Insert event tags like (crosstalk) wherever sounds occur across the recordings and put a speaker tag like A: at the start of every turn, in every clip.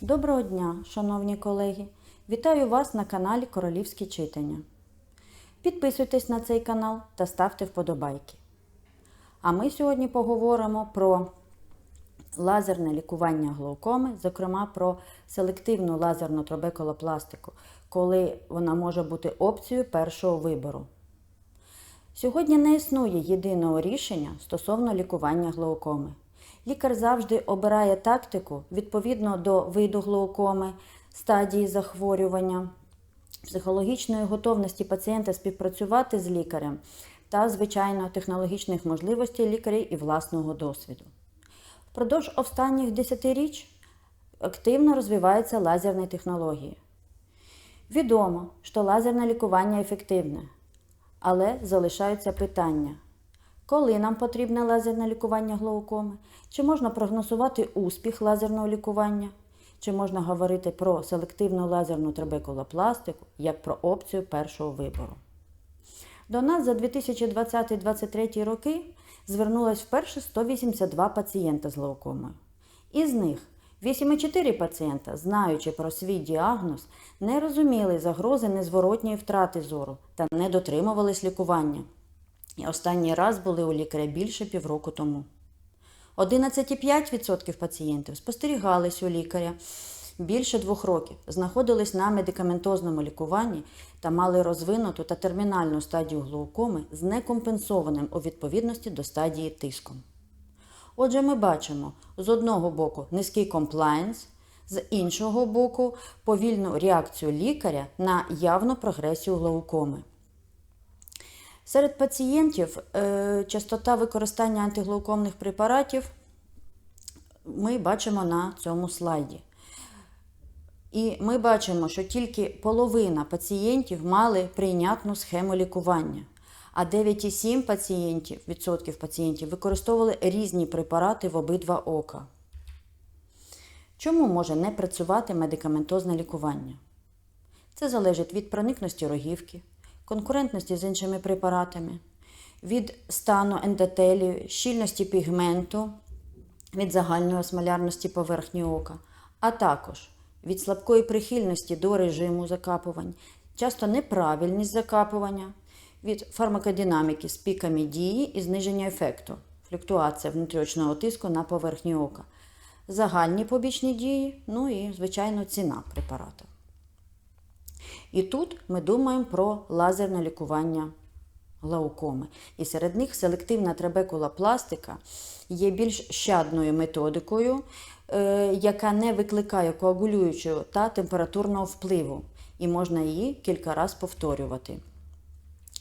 A: Доброго дня, шановні колеги! Вітаю вас на каналі Королівські читання. Підписуйтесь на цей канал та ставте вподобайки. А ми сьогодні поговоримо про лазерне лікування глаукоми, зокрема про селективну лазерну трабекулопластику, коли вона може бути опцією першого вибору. Сьогодні не існує єдиного рішення стосовно лікування глаукоми. Лікар завжди обирає тактику відповідно до виду глаукоми, стадії захворювання, психологічної готовності пацієнта співпрацювати з лікарем та, звичайно, технологічних можливостей лікаря і власного досвіду. Впродовж останніх десятиріч активно розвиваються лазерні технології. Відомо, що лазерне лікування ефективне, але залишаються питання. Коли нам потрібне лазерне лікування глаукоми? Чи можна прогнозувати успіх лазерного лікування? Чи можна говорити про селективну лазерну трабекулопластику як про опцію першого вибору? До нас за 2020-2023 роки звернулось вперше 182 пацієнта з глаукомою. Із них 8,4 пацієнта, знаючи про свій діагноз, не розуміли загрози незворотньої втрати зору та не дотримувались лікування. Останній раз були у лікаря більше півроку тому. 11,5% пацієнтів спостерігались у лікаря більше двох років, знаходились на медикаментозному лікуванні та мали розвинуту та термінальну стадію глаукоми з некомпенсованим у відповідності до стадії тиском. Отже, ми бачимо з одного боку низький комплаєнс, з іншого боку повільну реакцію лікаря на явну прогресію глаукоми. Серед пацієнтів е, частота використання антиглаукомних препаратів ми бачимо на цьому слайді. І ми бачимо, що тільки половина пацієнтів мали прийнятну схему лікування, а 9,7 пацієнтів, відсотків пацієнтів використовували різні препарати в обидва ока. Чому може не працювати медикаментозне лікування? Це залежить від проникності рогівки, конкурентності з іншими препаратами, від стану ендотелію, щільності пігменту, від загальної осмолярності поверхні ока, а також від слабкої прихильності до режиму закапувань, часто неправильність закапування, від фармакодинаміки з піками дії і зниження ефекту, флюктуація внутріочного тиску на поверхні ока, загальні побічні дії, ну і, звичайно, ціна препарату. І тут ми думаємо про лазерне лікування глаукоми. І серед них селективна трабекулопластика є більш щадною методикою, е, яка не викликає коагулюючого та температурного впливу, і можна її кілька разів повторювати.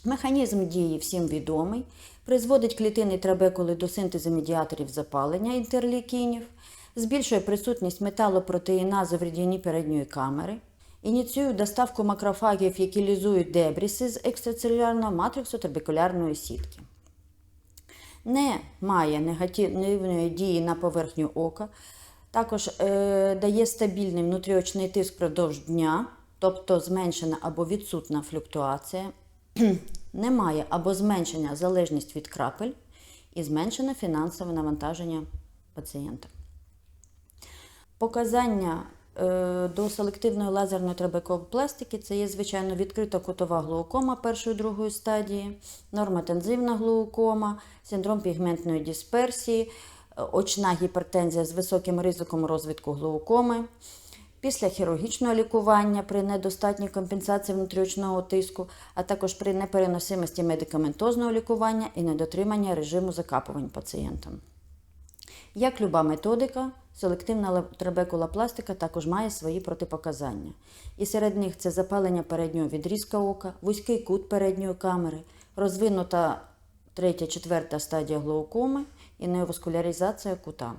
A: Механізм дії всім відомий, призводить клітини трабекули до синтезу медіаторів запалення інтерлікінів, збільшує присутність металопротеїназу в рідині передньої камери, ініціює доставку макрофагів, які лізують дебріси з екстрацелюлярного матриксу трабекулярної сітки. Не має негативної дії на поверхню ока, також е, дає стабільний внутріочний тиск впродовж дня, тобто зменшена або відсутна флюктуація, (clears throat) немає або зменшення залежність від крапель і зменшене фінансове навантаження пацієнта. Показання до селективної лазерної трабекопластики це є, звичайно, відкрита кутова глаукома першої другої стадії, нормотензивна глаукома, синдром пігментної дисперсії, е, очна гіпертензія з високим ризиком розвитку глаукоми. Після хірургічного лікування при недостатній компенсації внутріочного тиску, а також при непереносимості медикаментозного лікування і недотримання режиму закапувань пацієнтам. Як люба методика, селективна трабекулопластика також має свої протипоказання. І серед них це запалення переднього відрізка ока, вузький кут передньої камери, розвинута третя, четверта стадія глаукоми і неоваскуляризація кута.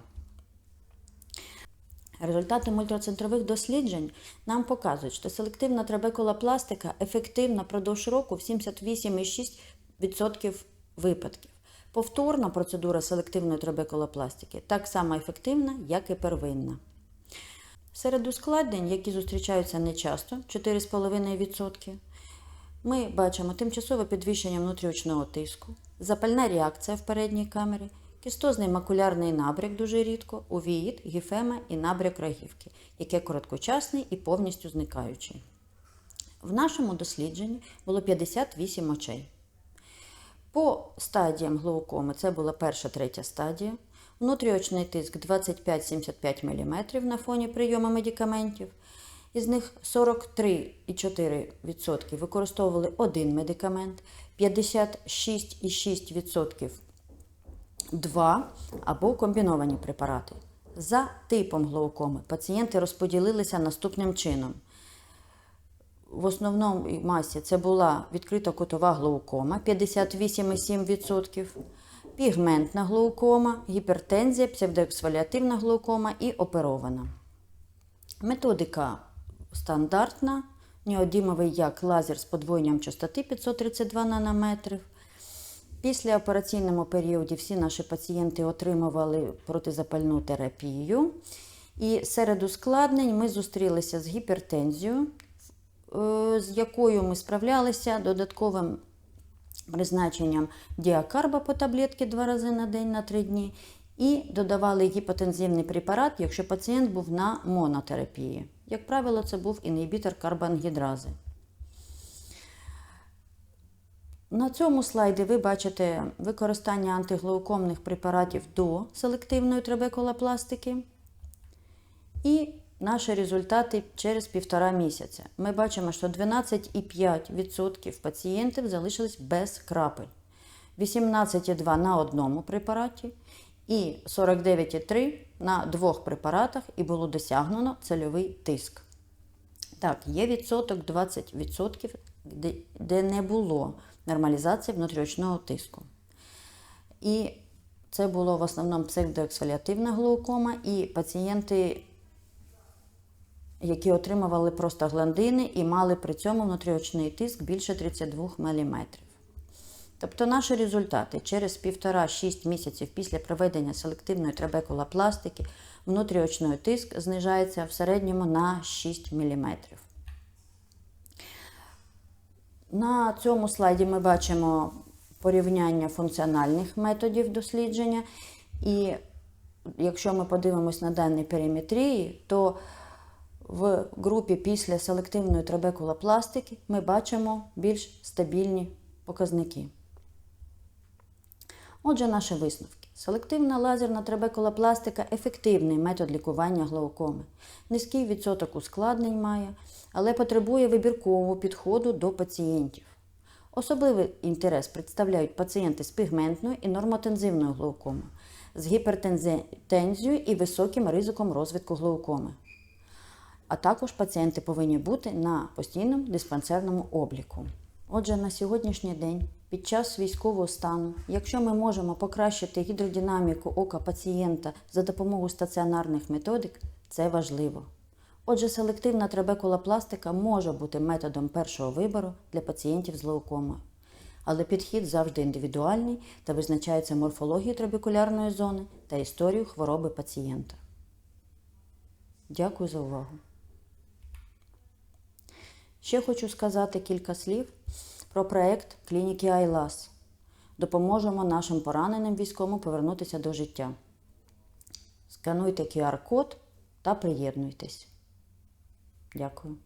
A: Результати мультицентрових досліджень нам показують, що селективна трабекулопластика ефективна продовж року в 78,6% випадків. Повторна процедура селективної трабекулопластики так само ефективна, як і первинна. Серед ускладнень, які зустрічаються нечасто 4,5%, ми бачимо тимчасове підвищення внутріочного тиску, запальна реакція в передній камері, кістозний макулярний набряк дуже рідко, увіїд, гіфема і набряк рогівки, яке короткочасний і повністю зникаючий. В нашому дослідженні було 58 очей. По стадіям глаукоми це була перша третя стадія. Внутріочний тиск 25-75 мм на фоні прийому медикаментів. Із них 43,4% використовували один медикамент, 56,6% два або комбіновані препарати. За типом глаукоми пацієнти розподілилися наступним чином. В основному масі це була відкрита кутова глаукома 58,7%, пігментна глаукома, гіпертензія, псевдоексфоліативна глаукома і оперована. Методика стандартна, неодімовий як лазер з подвоєнням частоти 532 нанометрів. Після операційному періоді всі наші пацієнти отримували протизапальну терапію. І серед ускладнень ми зустрілися з гіпертензією, з якою ми справлялися додатковим призначенням діакарба по таблетки два рази на день на три дні. І додавали гіпотензивний препарат, якщо пацієнт був на монотерапії. Як правило, це був інгібітор карбангідрази. На цьому слайді ви бачите використання антиглаукомних препаратів до селективної трабекулопластики і наші результати через півтора місяця. Ми бачимо, що 12,5% пацієнтів залишились без крапель, 18,2% на одному препараті і 49,3% на двох препаратах, і було досягнено цільовий тиск. Так, є відсоток 20%, де, не було нормалізації внутріочного тиску. І це було в основному псевдоексфоліативна глаукома і пацієнти, які отримували простагландини і мали при цьому внутріочний тиск більше 32 мм. Тобто наші результати через 1,5-6 місяців після проведення селективної трабекулопластики внутріочний тиск знижається в середньому на 6 мм. На цьому слайді ми бачимо порівняння функціональних методів дослідження. І якщо ми подивимось на дані периметрії, то в групі після селективної трабекулопластики ми бачимо більш стабільні показники. Отже, наші висновки. Селективна лазерна трабекулопластика – ефективний метод лікування глаукоми. Низький відсоток ускладнень має, але потребує вибіркового підходу до пацієнтів. Особливий інтерес представляють пацієнти з пігментною і нормотензивною глаукомою, з гіпертензією і високим ризиком розвитку глаукоми. А також пацієнти повинні бути на постійному диспансерному обліку. Отже, на сьогоднішній день, під час військового стану, якщо ми можемо покращити гідродинаміку ока пацієнта за допомогою стаціонарних методик, це важливо. Отже, селективна трабекулопластика може бути методом першого вибору для пацієнтів з глаукомою. Але підхід завжди індивідуальний та визначається морфологією трабекулярної зони та історією хвороби пацієнта. Дякую за увагу. Ще хочу сказати кілька слів про проект клініки Айлас. Допоможемо нашим пораненим військовим повернутися до життя. Скануйте QR-код та приєднуйтесь. Дякую.